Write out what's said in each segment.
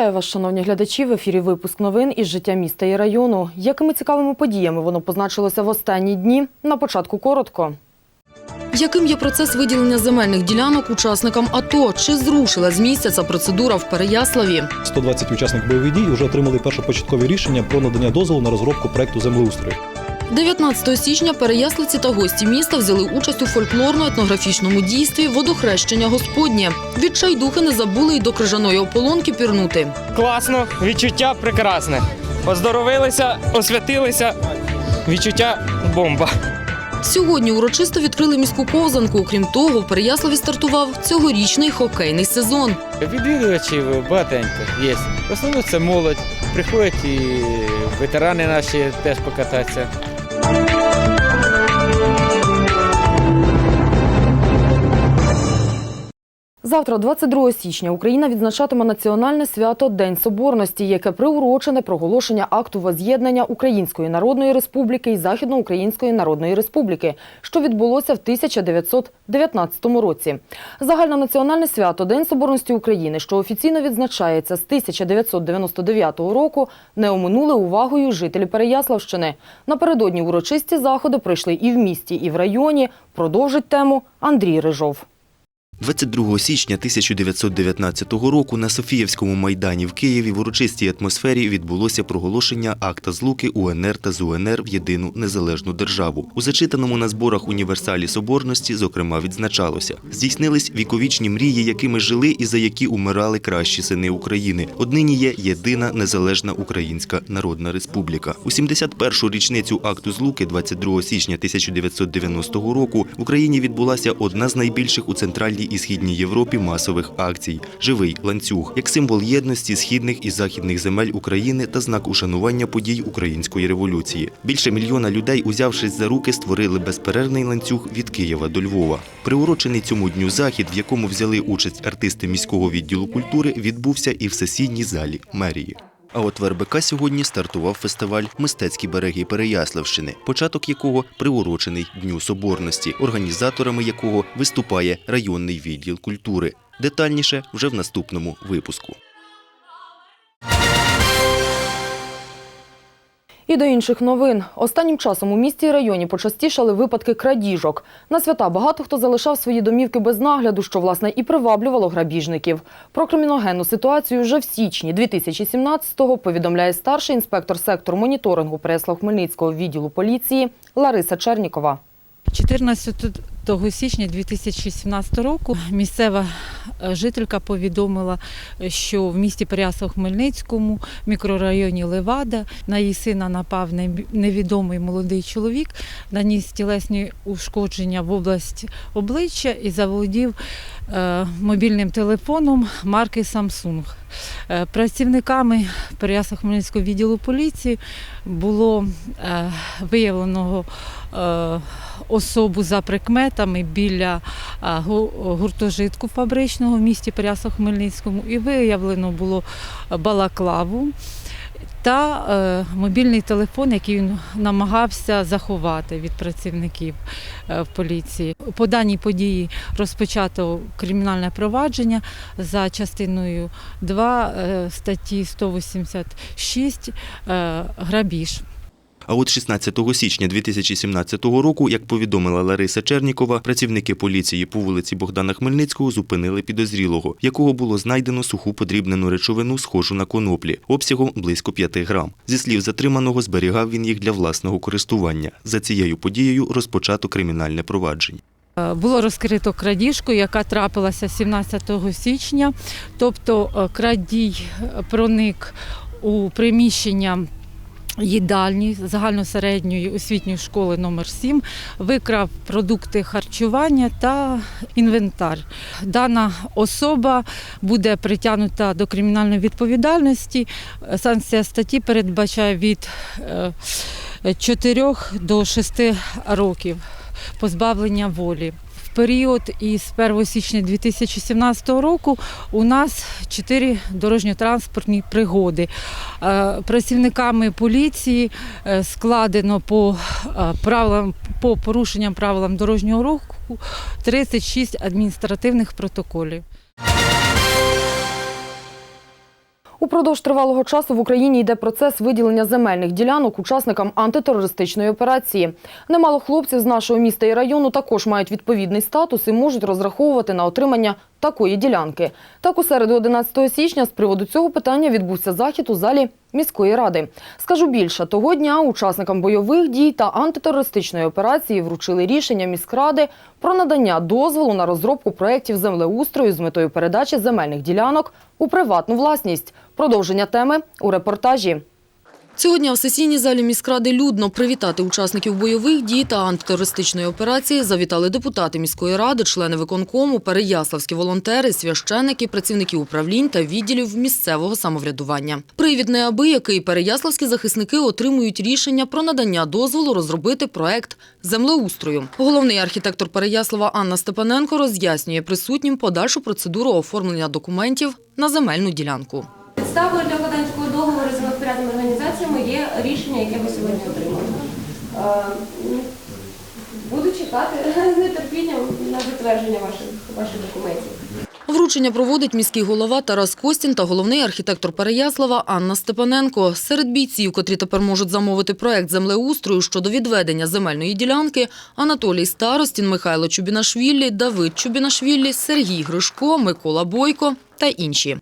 Вітаю вас, шановні глядачі. В ефірі випуск новин із життя міста і району. Якими цікавими подіями воно позначилося в останні дні? На початку коротко. Яким є процес виділення земельних ділянок учасникам АТО? Чи зрушила з місяця процедура в Переяславі? 120 учасників бойових дій вже отримали першопочаткові рішення про надання дозволу на розробку проекту землеустрою. 19 січня переяславці та гості міста взяли участь у фольклорно-етнографічному дійстві водохрещення Господнє. Відчайдухи не забули й до крижаної ополонки пірнути. Класно, відчуття прекрасне. Оздоровилися, освятилися. Відчуття бомба. Сьогодні урочисто відкрили міську ковзанку. Крім того, в Переяславі стартував цьогорічний хокейний сезон. Відвідувачів багатенько є. В основному це молодь. Приходять і ветерани наші теж покататися. Завтра, 22 січня, Україна відзначатиме національне свято День Соборності, яке приурочене проголошення акту воз'єднання Української Народної Республіки і Західноукраїнської Народної Республіки, що відбулося в 1919 році. Загальнонаціональне свято День Соборності України, що офіційно відзначається з 1999 року, не оминули увагою жителі Переяславщини. Напередодні урочисті заходи пройшли і в місті, і в районі. Продовжить тему Андрій Рижов. 22 січня 1919 року на Софіївському майдані в Києві в урочистій атмосфері відбулося проголошення акта злуки УНР та ЗУНР в єдину незалежну державу. У зачитаному на зборах універсалі соборності, зокрема, відзначалося: здійснились віковічні мрії, якими жили і за які умирали кращі сини України. Однині є єдина незалежна Українська Народна Республіка. У 71-шу річницю акту злуки, 22 січня 1990 року, в Україні відбулася одна з найбільших у центральній і східній Європі масових акцій живий ланцюг як символ єдності східних і західних земель України та знак ушанування подій української революції. Більше мільйона людей, узявшись за руки, створили безперервний ланцюг від Києва до Львова. Приурочений цьому дню захід, в якому взяли участь артисти міського відділу культури, відбувся і в сесійній залі мерії. А от в РБК сьогодні стартував фестиваль Мистецькі береги Переяславщини, початок якого приурочений Дню Соборності, організаторами якого виступає районний відділ культури. Детальніше вже в наступному випуску. І до інших новин. Останнім часом у місті і районі почастішали випадки крадіжок. На свята багато хто залишав свої домівки без нагляду, що, власне, і приваблювало грабіжників. Про криміногенну ситуацію вже в січні 2017-го повідомляє старший інспектор сектору моніторингу Преслав Хмельницького відділу поліції Лариса Чернікова. 14 січня 2017 року місцева е, жителька повідомила, що в місті Переяслав-Хмельницькому, в мікрорайоні Левада, на її сина напав невідомий молодий чоловік, наніс тілесні ушкодження в область обличчя і заволодів е, мобільним телефоном марки Samsung. Е, Працівниками Переяслав-Хмельницького відділу поліції було е, виявлено е, особу за прикметами біля гу- гуртожитку фабричного в місті Переяслав-Хмельницькому і виявлено було балаклаву та е, мобільний телефон, який він намагався заховати від працівників е, в поліції. По даній події розпочато кримінальне провадження за частиною 2 е, статті 186 е, грабіж. А от 16 січня 2017 року, як повідомила Лариса Чернікова, працівники поліції по вулиці Богдана Хмельницького зупинили підозрілого, якого було знайдено суху подрібнену речовину, схожу на коноплі, обсягом близько 5 грам. Зі слів затриманого, зберігав він їх для власного користування. За цією подією розпочато кримінальне провадження. Е, Було розкрито крадіжку, яка трапилася 17 січня. Тобто е, крадій е, проник у приміщення їдальні загальносередньої освітньої школи номер 7 викрав продукти харчування та інвентар. Дана особа буде притягнута до кримінальної відповідальності. Е, Санкція статті передбачає від 4 до 6 років позбавлення волі. Період із 1 січня 2017 року у нас чотири дорожньо-транспортні пригоди. Е, Працівниками поліції е, складено по е, правилам по порушенням правилам дорожнього руху 36 адміністративних протоколів. Упродовж тривалого часу в Україні йде процес виділення земельних ділянок учасникам антитерористичної операції. Немало хлопців з нашого міста і району також мають відповідний статус і можуть розраховувати на отримання такої ділянки. Так у середу 11 січня з приводу цього питання відбувся захід у залі міської ради. Скажу більше, того дня учасникам бойових дій та антитерористичної операції вручили рішення міськради про надання дозволу на розробку проєктів землеустрою з метою передачі земельних ділянок у приватну власність. Продовження теми у репортажі. Цього дня в сесійній залі міськради людно привітати учасників бойових дій та антитерористичної операції завітали депутати міської ради, члени виконкому, переяславські волонтери, священики, працівники управлінь та відділів місцевого самоврядування. Привід неабиякий переяславські захисники отримують рішення про надання дозволу розробити проект землеустрою. Головний архітектор Переяслава Анна Степаненко роз'яснює присутнім подальшу процедуру оформлення документів на земельну ділянку. Підставою для укладання такого договору з землевпорядними організаціями є рішення, яке ви сьогодні отримали. Е, Буду чекати з нетерпінням на затвердження ваших, ваших документів. Вручення проводить міський голова Тарас Костін та головний архітектор Переяслава Анна Степаненко. Серед бійців, котрі тепер можуть замовити проект землеустрою щодо відведення земельної ділянки, Анатолій Старостін, Михайло Чубінашвілі, Давид Чубінашвілі, Сергій Гришко, Микола Бойко та інші.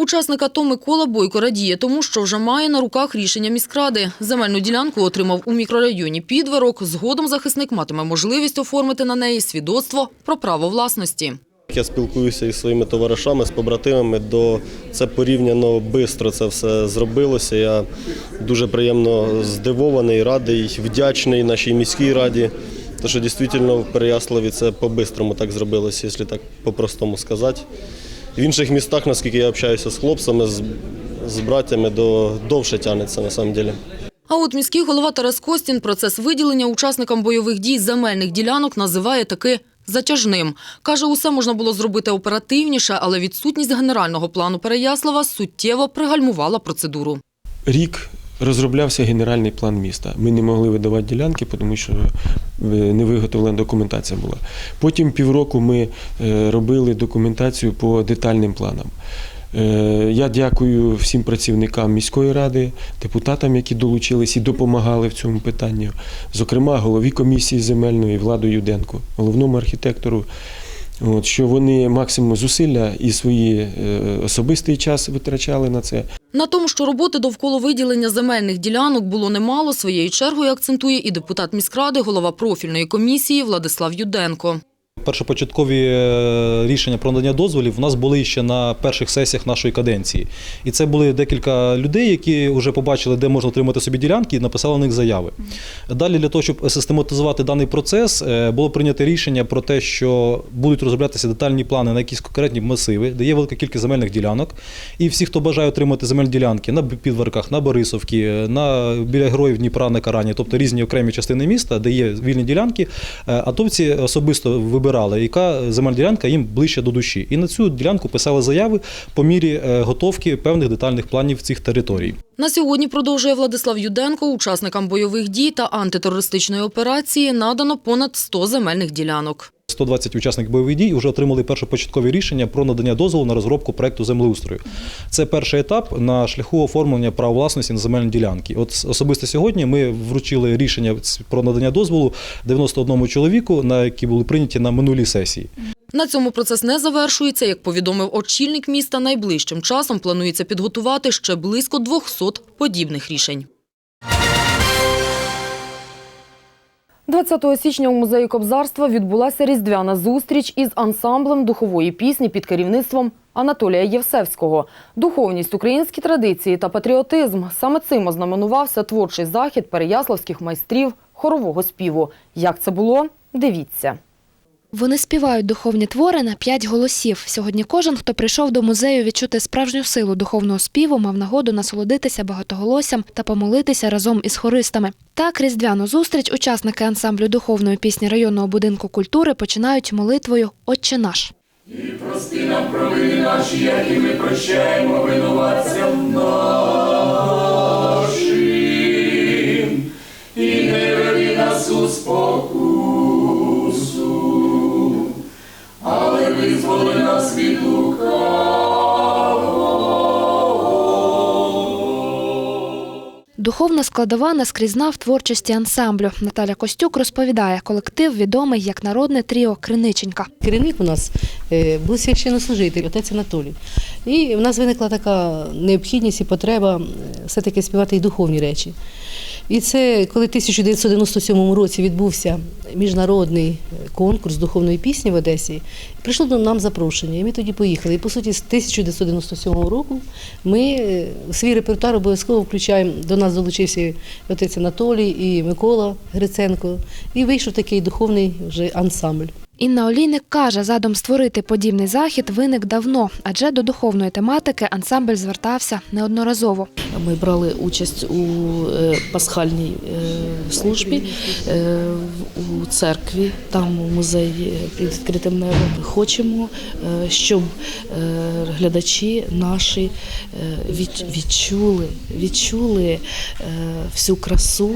Учасник АТО Микола Бойко радіє тому, що вже має на руках рішення міськради. Земельну ділянку отримав у мікрорайоні Підверок. Згодом захисник матиме можливість оформити на неї свідоцтво про право власності. Я спілкуюся із своїми товаришами, з побратимами. До це порівняно швидко це все зробилося. Я дуже приємно здивований, радий, вдячний нашій міській раді. Тому що дійсно в Переяславі це по-бистрому так зробилося, якщо так по-простому сказати. В інших містах, наскільки я общаюся з хлопцями, з, з братями, до довше тягнеться на самом деле. А от міський голова Тарас Костін процес виділення учасникам бойових дій земельних ділянок називає таки затяжним. Каже, усе можна було зробити оперативніше, але відсутність генерального плану Переяслава суттєво пригальмувала процедуру. Рік розроблявся генеральний план міста. Ми не могли видавати ділянки, тому що е, не виготовлена документація була. Потім півроку ми е, робили документацію по детальним планам. Е, Я дякую всім працівникам міської ради, депутатам, які долучились і допомагали в цьому питанні. Зокрема, голові комісії земельної Владу Юденко, головному архітектору. От, що вони максимум зусилля і свої е, особистий час витрачали на це. На тому, що роботи довкола виділення земельних ділянок було немало, своєю чергою акцентує і депутат міськради, голова профільної комісії Владислав Юденко. Першопочаткові е, рішення про надання дозволів у нас були ще на перших сесіях нашої каденції. І це були декілька людей, які вже побачили, де можна отримати собі ділянки, і написали на них заяви. Далі для того, щоб систематизувати даний процес, е, було прийнято рішення про те, що будуть розроблятися детальні плани на якісь конкретні масиви, де є велика кількість земельних ділянок. І всі, хто бажає отримати земельні ділянки на підварках, на Борисовці, на біля героїв Дніпра на Карані, тобто різні окремі частини міста, де є вільні ділянки, е, атовці особисто вибирали, яка земельна ділянка їм ближче до душі. І на цю ділянку писали заяви по мірі е, готовки певних детальних планів цих територій. На сьогодні, продовжує Владислав Юденко, учасникам бойових дій та антитерористичної операції надано понад 100 земельних ділянок. 120 учасників бойових дій вже отримали першопочаткові рішення про надання дозволу на розробку проекту землеустрою. Це перший етап на шляху оформлення права власності на земельні ділянки. От особисто сьогодні ми вручили рішення про надання дозволу 91 чоловіку, на які були прийняті на минулій сесії. На цьому процес не завершується. Як повідомив очільник міста, найближчим часом планується підготувати ще близько 200 подібних рішень. 20 січня у музеї Кобзарства відбулася різдвяна зустріч із ансамблем духової пісні під керівництвом Анатолія Євсевського. Духовність, українські традиції та патріотизм – саме цим ознаменувався творчий захід переяславських майстрів хорового співу. Як це було? Дивіться. Вони співають духовні твори на п'ять голосів. Сьогодні кожен, хто прийшов до музею відчути справжню силу духовного співу, мав нагоду насолодитися багатоголоссям та помолитися разом із хористами. Так, різдвяну зустріч учасники ансамблю духовної пісні районного будинку культури починають молитвою Отче наш. Але Духовна складова наскрізна в творчості ансамблю. Наталя Костюк розповідає, колектив відомий як народне тріо Криниченька. Керівник у нас е, був священнослужитель, отець Анатолій. І в нас виникла така необхідність і потреба е, все-таки співати і духовні речі. І це коли в 1997 році відбувся міжнародний е, конкурс духовної пісні в Одесі, прийшло до нам запрошення, і ми тоді поїхали. І по суті, з 1997 року ми е, в свій репертуар обов'язково включаємо. До нас долучився отець Анатолій і Микола Гриценко. І вийшов такий духовний вже ансамбль. Інна Олійник каже, задум створити подібний захід виник давно, адже до духовної тематики ансамбль звертався неодноразово. Ми брали участь у е, пасхальній е, службі е, у церкві, там у музеї під відкритим небом. Хочемо, щоб глядачі наші відчули, відчули всю красу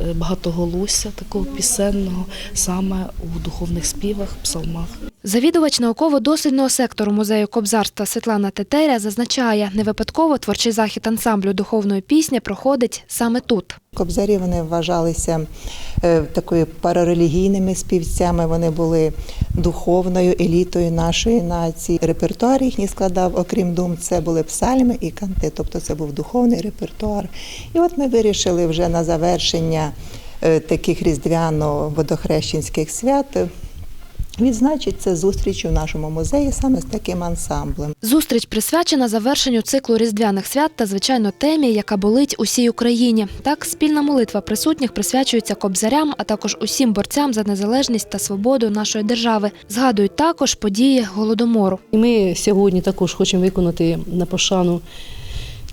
е, багатоголосся такого пісенного саме у духовних співах, псалмах. Завідувач науково-дослідного сектору музею кобзарства Світлана Тетеря зазначає, не випадково творчий захід ансамблю духовної пісні проходить саме тут. Кобзарі вони вважалися е, такою парарелігійними співцями. Вони були духовною елітою нашої нації. Репертуар їхній складав, окрім дум, це були псальми і канти, тобто це був духовний репертуар. І от ми вирішили вже на завершення е, таких різдвяно-водохрещенських свят. Відзначити це зустріч у нашому музеї саме з таким ансамблем. Зустріч присвячена завершенню циклу різдвяних свят та, звичайно, темі, яка болить усій Україні. Так, спільна молитва присутніх присвячується кобзарям, а також усім борцям за незалежність та свободу нашої держави. Згадують також події голодомору. І ми сьогодні також хочемо виконати на пошану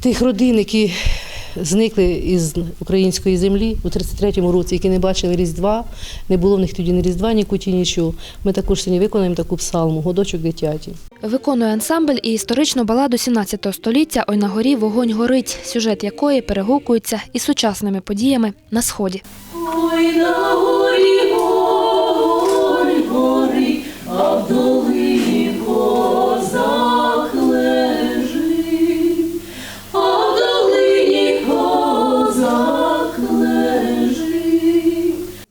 тих родин, які зникли із української землі у 33-му році, які не бачили Різдва, не було в них тоді ні Різдва, ні куті, нічого. Ми також сьогодні виконаємо таку псалму Годочок дитяті. Виконує ансамбль і історичну баладу 17 століття Ой на горі вогонь горить, сюжет якої перегукується із сучасними подіями на сході. Ой, на горі горі, горі, а в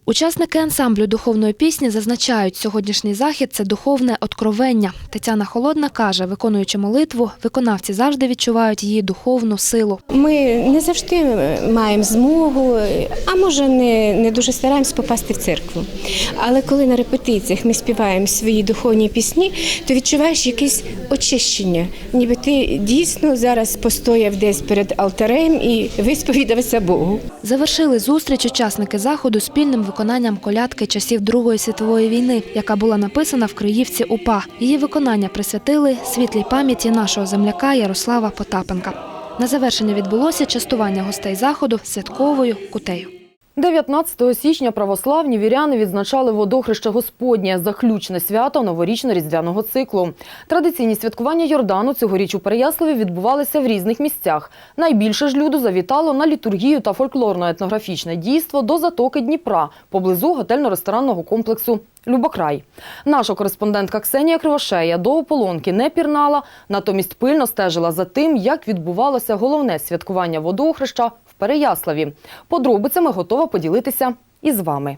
Учасники ансамблю духовної пісні зазначають, сьогоднішній захід це духовне откровення. Тетяна Холодна каже, виконуючи молитву, виконавці завжди відчувають її духовну силу. Ми не завжди маємо змогу, а може не, не дуже стараємось попасти в церкву. Але коли на репетиціях ми співаємо свої духовні пісні, то відчуваєш якесь очищення, ніби ти дійсно зараз постояв десь перед алтарем і висповідався Богу. Завершили зустріч учасники заходу спільним виконанням колядки часів Другої світової війни, яка була написана в Криївці УПА. Її виконання присвятили світлій пам'яті нашого земляка Ярослава Потапенка. На завершення відбулося частування гостей заходу святковою кутею. 19 січня православні віряни відзначали водохреще Господнє, заключне свято новорічно-різдвяного циклу. Традиційні святкування Йордану цьогоріч у Переяславі відбувалися в різних місцях. Найбільше ж люду завітало на літургію та фольклорно-етнографічне дійство до затоки Дніпра поблизу готельно-ресторанного комплексу Любокрай. Наша кореспондентка Ксенія Кривошея до ополонки не пірнала, натомість пильно стежила за тим, як відбувалося головне святкування водохреща Переяславі. Подробицями готова поділитися із вами.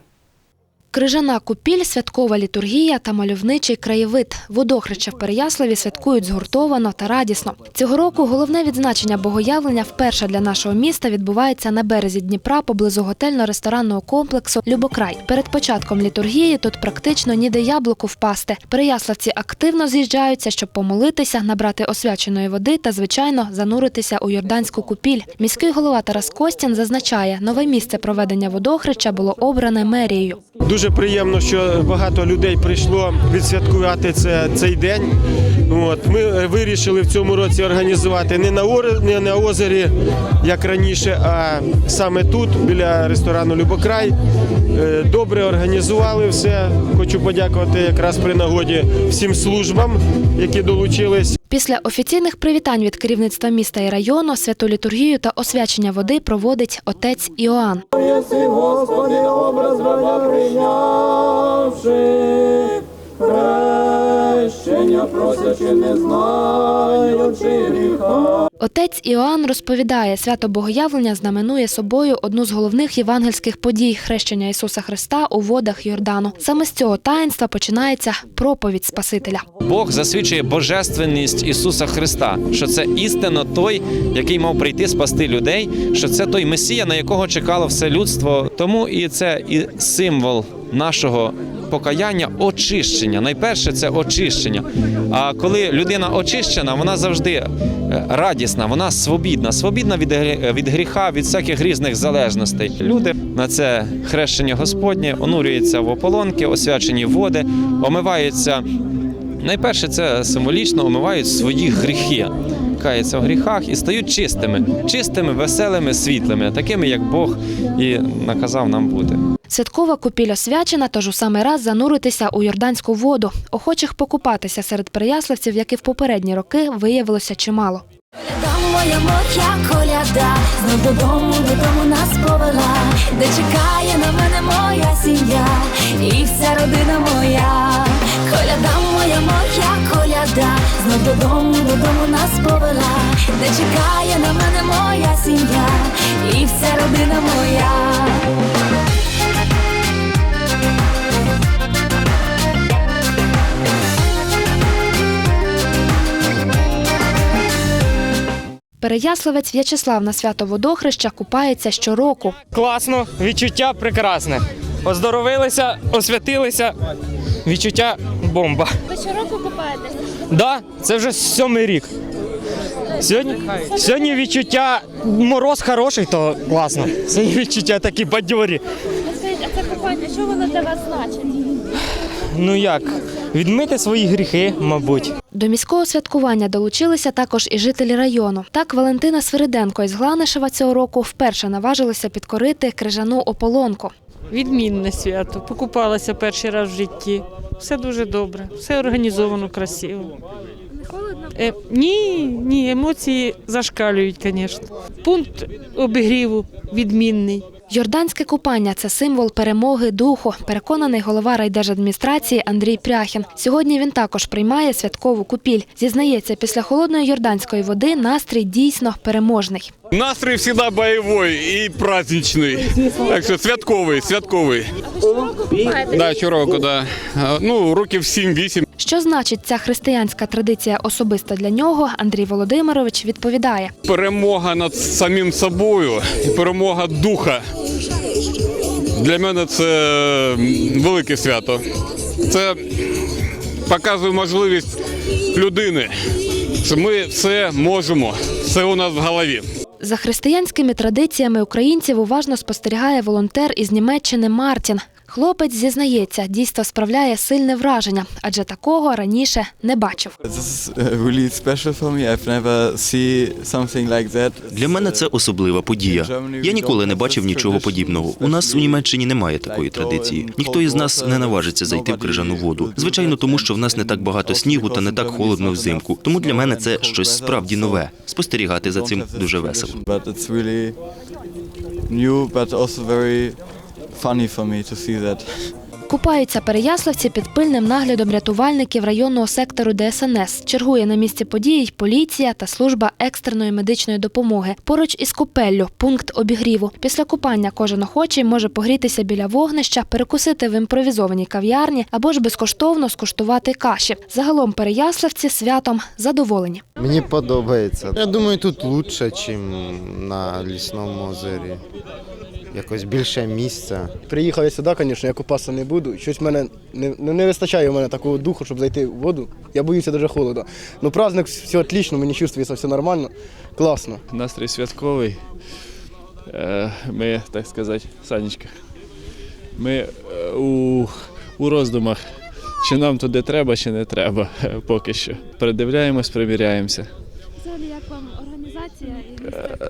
Крижана купіль, святкова літургія та мальовничий краєвид. Водохреща в Переяславі святкують згуртовано та радісно. Цього року головне відзначення богоявлення вперше для нашого міста відбувається на березі Дніпра поблизу готельно-ресторанного комплексу Любокрай. Перед початком літургії тут практично ніде яблуку впасти. Переяславці активно з'їжджаються, щоб помолитися, набрати освяченої води та, звичайно, зануритися у Йорданську купіль. Міський голова Тарас Костін зазначає, нове місце проведення водохреща було обране мерією. Дуже приємно, що багато людей прийшло відсвяткувати це, цей день. От, ми вирішили в цьому році організувати не на, ори- не на озері, як раніше, а саме тут, біля ресторану Любокрай. Е, Добре організували все. Хочу подякувати якраз при нагоді всім службам, які долучились. Після офіційних привітань від керівництва міста і району святу літургію та освячення води проводить отець Іоанн. Єси, Господи, образ рада прийнявши, прощення просячи, не знаючи гріха. Отець Іоанн розповідає, свято Богоявлення знаменує собою одну з головних євангельських подій хрещення Ісуса Христа у водах Йордану. Саме з цього таїнства починається проповідь Спасителя. Бог засвідчує божественність Ісуса Христа, що це істинно той, який мав прийти спасти людей, що це той Месія, на якого чекало все людство. Тому і це і символ нашого покаяння очищення. Найперше це очищення. А коли людина очищена, вона завжди е, радісна, вона свобідна, свобідна від від гріха, від всяких різних залежностей. Люди на це хрещення Господнє онурюються в ополонки, освячені води, омиваються Найперше, це символічно омивають свої гріхи, каються в гріхах і стають чистими, чистими, веселими, світлими, такими, як Бог і наказав нам бути. Святкова купіль освячена, тож у самий раз зануритися у йорданську воду. Охочих покупатися серед переяславців, як і в попередні роки, виявилося чимало. Моя моя коляда, знов додому, додому нас повела, де чекає на мене моя сім'я? І вся родина моя. Коляда моя моя коляда, знов додому, додому нас повела, де чекає на мене моя сім'я? І вся родина моя. Переяславець В'ячеслав на свято водохреща купається щороку. Класно, відчуття прекрасне. Оздоровилися, освятилися. Відчуття бомба. Ви щороку купаєтесь? Да, це вже сьомий рік. Сьогодні, сьогодні відчуття мороз хороший, то класно. Сьогодні відчуття такі бадьорі. А це купання, що воно для вас значить? Ну як, відмити свої гріхи, мабуть. До міського святкування долучилися також і жителі району. Так Валентина Свириденко із Гланишева цього року вперше наважилася підкорити крижану ополонку. Відмінне свято. Покупалася перший раз в житті. Все дуже добре, все організовано красиво. Е, ні, ні, емоції зашкалюють, звісно. Пункт обігріву відмінний. Йорданське купання це символ перемоги духу, переконаний голова райдержадміністрації Андрій Пряхін. Сьогодні він також приймає святкову купіль. Зізнається, після холодної йорданської води настрій дійсно переможний. Настрій завжди бойовий і праздничний. Так що святковий, святковий. Да, щороку, да. Ну, років 7-8. Що значить ця християнська традиція особисто для нього, Андрій Володимирович відповідає. Перемога над самим собою і перемога духа. Для мене це велике свято. Це показує можливість людини, що ми все можемо, все у нас в голові. За християнськими традиціями українців уважно спостерігає волонтер із Німеччини Мартін. Хлопець зізнається, дійство справляє сильне враження, адже такого раніше не бачив. Для мене це особлива подія. Я ніколи не бачив нічого подібного. У нас у Німеччині немає такої традиції. Ніхто із нас не наважиться зайти в крижану воду. Звичайно, тому що в нас не так багато снігу та не так холодно взимку. Тому для мене це щось справді нове. Спостерігати за цим дуже весело. funny for me to see that. Купаються переяславці під пильним наглядом рятувальників районного сектору ДСНС. Чергує на місці події й поліція та служба екстреної медичної допомоги. Поруч із купеллю пункт обігріву. Після купання кожен охочий може погрітися біля вогнища, перекусити в імпровізованій кав'ярні або ж безкоштовно скуштувати каші. Загалом переяславці святом задоволені. Мені подобається. Я думаю, тут краще, ніж на лісному озері. Якось більше місця. Приїхав я сюди, звісно, я купатися не буду. Щось мене не, ну, не вистачає у мене такого духу, щоб зайти в воду. Я боюся дуже холоду. Ну, праздник, все отлично, мені чувствується, все нормально, класно. Настрій святковий. Е, Ми, так сказати, Санечка, ми е, у, у роздумах, чи нам туди треба, чи не треба е, поки що. Передивляємось, приміряємося Взагалі, як вам організація?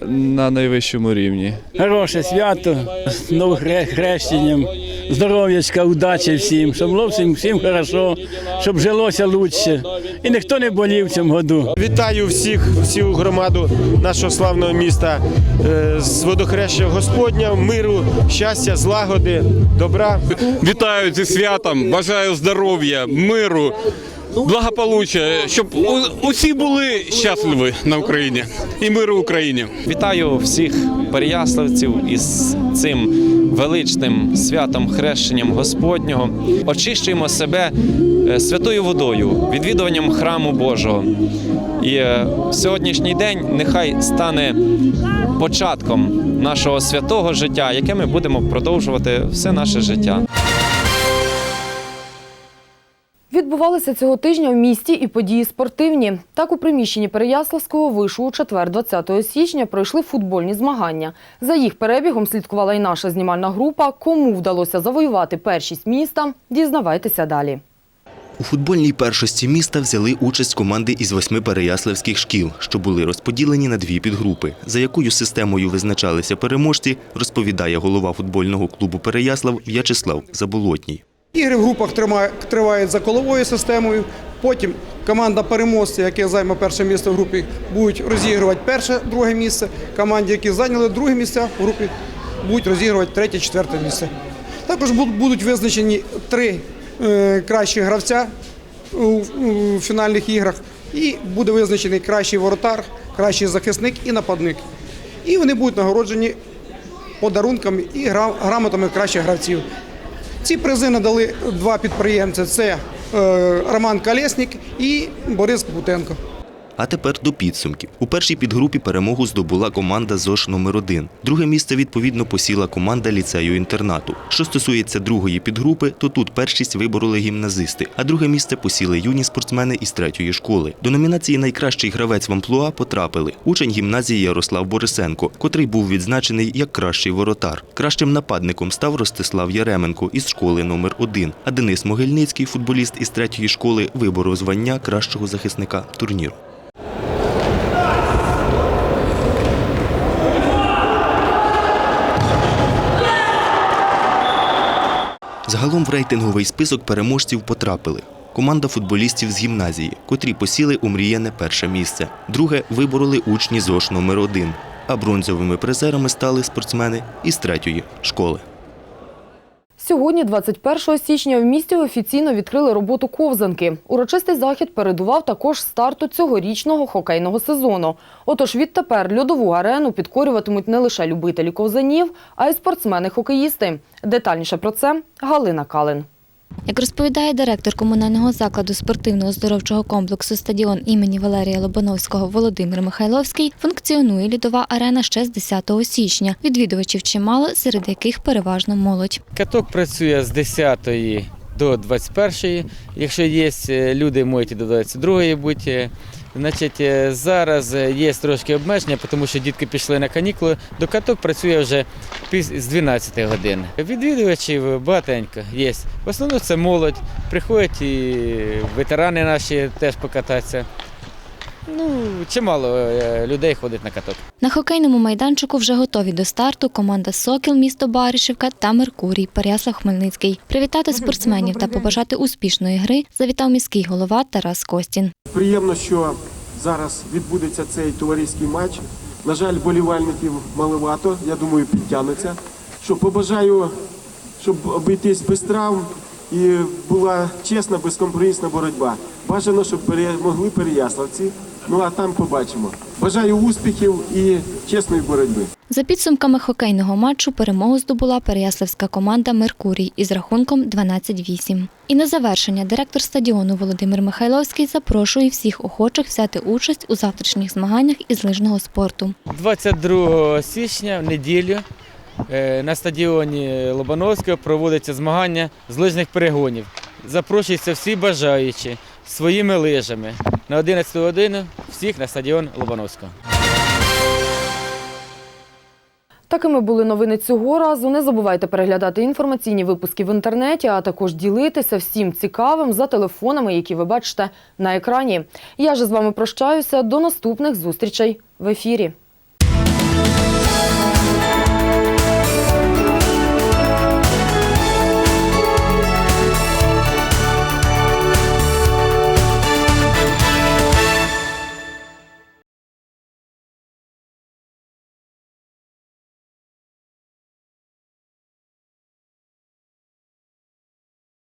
На найвищому рівні. Хороше свято з новим хрещенням, здоров'ячка, удачі всім, щоб було всім, всім хорошо, щоб жилося краще. І ніхто не болів в цьому году. Вітаю всіх, всю громаду нашого славного міста е, з водохреща Господня, миру, щастя, злагоди, добра. Вітаю зі святом, бажаю здоров'я, миру, благополуччя, щоб усі були щасливі на Україні і миру Україні. Вітаю всіх переяславців із цим величним святом хрещенням Господнього. Очищуємо себе е, святою водою, відвідуванням храму Божого. І е, сьогоднішній день нехай стане початком нашого святого життя, яке ми будемо продовжувати все наше життя. Відбувалися цього тижня в місті і події спортивні. Так у приміщенні Переяславського вишу у четвер, 20 січня, пройшли футбольні змагання. За їх перебігом слідкувала і наша знімальна група. Кому вдалося завоювати першість міста, дізнавайтеся далі. У футбольній першості міста взяли участь команди із восьми переяславських шкіл, що були розподілені на дві підгрупи. За якою системою визначалися переможці, розповідає голова футбольного клубу Переяслав В'ячеслав Заболотній. Ігри в групах тривають за коловою системою. Потім команда переможця, яка займе перше місце в групі, будуть розігрувати перше, друге місце. Команді, які зайняли друге місце в групі, будуть розігрувати третє, четверте місце. Також будуть визначені три е, кращі гравця у, у фінальних іграх, і буде визначений кращий воротар, кращий захисник і нападник. І вони будуть нагороджені подарунками і грамотами кращих гравців. Ці призи надали два підприємці: це е, Роман Колєснік і Борис Бутенко. А тепер до підсумків. У першій підгрупі перемогу здобула команда ЗОШ номер 1 Друге місце відповідно посіла команда ліцею інтернату. Що стосується другої підгрупи, то тут першість вибороли гімназисти, а друге місце посіли юні спортсмени із третьої школи. До номінації Найкращий гравець в амплуа потрапили учень гімназії Ярослав Борисенко, котрий був відзначений як кращий воротар. Кращим нападником став Ростислав Яременко із школи номер 1 а Денис Могильницький, футболіст із третьої школи, виборов звання кращого захисника турніру. Загалом в рейтинговий список переможців потрапили команда футболістів з гімназії, котрі посіли у мріяне перше місце. Друге вибороли учні ЗОШ номер 1 а бронзовими призерами стали спортсмени із третьої школи. Сьогодні, 21 січня, в місті офіційно відкрили роботу ковзанки. Урочистий захід передував також старту цьогорічного хокейного сезону. Отож, відтепер льодову арену підкорюватимуть не лише любителі ковзанів, а й спортсмени-хокеїсти. Детальніше про це Галина Калин. Як розповідає директор комунального закладу спортивно-оздоровчого комплексу стадіон імені Валерія Лобановського Володимир Михайловський, функціонує лідова арена ще з 10 січня. Відвідувачів чимало, серед яких переважно молодь. Каток працює з 10 до 21. Якщо є е, люди, можуть до 22 бути. Значить, е, зараз е, є трошки обмеження, тому що дітки пішли на канікули. До каток працює вже з 12 годин. Відвідувачів багатенько є. В основному це молодь. Приходять і ветерани наші теж покататися. Ну, чимало е, людей ходить на каток. На хокейному майданчику вже готові до старту команда Сокіл, місто Баришівка та Меркурій Переяслав Хмельницький. Привітати спортсменів та побажати успішної гри завітав міський голова Тарас Костін. Приємно, що зараз відбудеться цей товариський матч. На жаль, болівальників маловато, я думаю, підтягнуться. Що побажаю, щоб обійтись без травм і була чесна, безкомпромісна боротьба. Бажано, щоб перемогли переяславці. Ну а там побачимо. Бажаю успіхів і чесної боротьби. За підсумками хокейного матчу перемогу здобула переяславська команда Меркурій із рахунком 12-8. І на завершення директор стадіону Володимир Михайловський запрошує всіх охочих взяти участь у завтрашніх змаганнях із лижного спорту. 22 січня в неділю на стадіоні Лобановського проводиться змагання з лижних перегонів. Запрошуються всі бажаючі своїми лижами на 11 годину всіх на стадіон Лобановського. Такими були новини цього разу. Не забувайте переглядати інформаційні випуски в інтернеті, а також ділитися всім цікавим за телефонами, які ви бачите на екрані. Я же з вами прощаюся. До наступних зустрічей в ефірі.